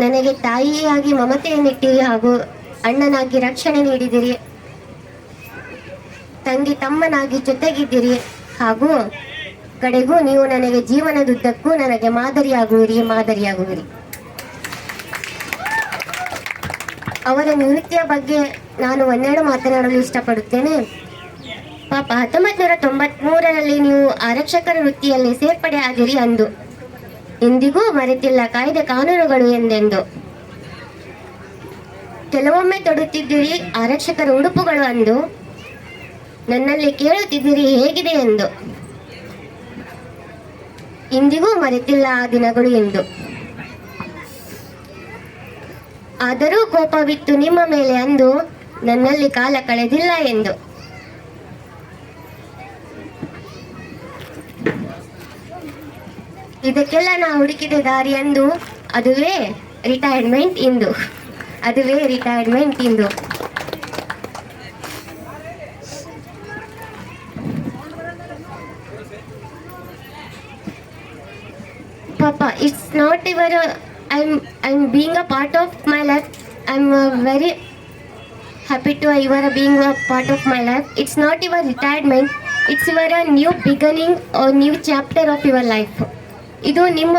ನನಗೆ ತಾಯಿಯಾಗಿ ಮಮತೆಯನ್ನಿಟ್ಟಿರಿ ಹಾಗೂ ಅಣ್ಣನಾಗಿ ರಕ್ಷಣೆ ನೀಡಿದಿರಿ. ತಂಗಿ ತಮ್ಮನಾಗಿ ಜೊತೆಗಿದ್ದೀರಿ ಹಾಗೂ ಕಡೆಗೂ ನೀವು ನನಗೆ ಜೀವನದುದ್ದಕ್ಕೂ ನನಗೆ ಮಾದರಿಯಾಗುವಿರಿ ಮಾದರಿಯಾಗುವಿರಿ. ಅವರ ನೃತ್ಯ ಬಗ್ಗೆ ನಾನು ಒಂದೆರಡು ಮಾತನಾಡಲು ಇಷ್ಟಪಡುತ್ತೇನೆ. ಪಾಪ ಹತ್ತೊಂಬತ್ತು ನೂರ ತೊಂಬತ್ಮೂರರಲ್ಲಿ ನೀವು ಆರಕ್ಷಕರ ವೃತ್ತಿಯಲ್ಲಿ ಸೇರ್ಪಡೆ ಆಗಿರಿ ಅಂದು. ಇಂದಿಗೂ ಮರೆತಿಲ್ಲ ಕಾಯ್ದೆ ಕಾನೂನುಗಳು ಎಂದೆಂದು? ಕೆಲವೊಮ್ಮೆ ತೊಡುತ್ತಿದ್ದೀರಿ ಆರಕ್ಷಕರ ಉಡುಪುಗಳು ಅಂದು. ನನ್ನಲ್ಲಿ ಕೇಳುತ್ತಿದ್ದೀರಿ ಹೇಗಿದೆ ಎಂದು? ಇಂದಿಗೂ ಮರೆತಿಲ್ಲ ಆ ದಿನಗಳು ಎಂದು. ಆದರೂ ಕೋಪವಿತ್ತು ನಿಮ್ಮ ಮೇಲೆ ಅಂದು. ನನ್ನಲ್ಲಿ ಕಾಲ ಕಳೆದಿಲ್ಲ ಎಂದು. ಇದಕ್ಕೆಲ್ಲ ನಾವು ಹುಡುಕಿದ ದಾರಿ ಎಂದು ಅದುವೇ ರಿಟೈರ್ಮೆಂಟ್ ಇಂದು ಅದುವೇ ರಿಟೈರ್ಮೆಂಟ್ ಇಂದು ಪಾಪ it's not your. I I'm I'm being a part of my life. I'm am very happy to you being being a part of my life. It's not your retirement. It's your new beginning new chapter of your life. ಇದು ನಿಮ್ಮ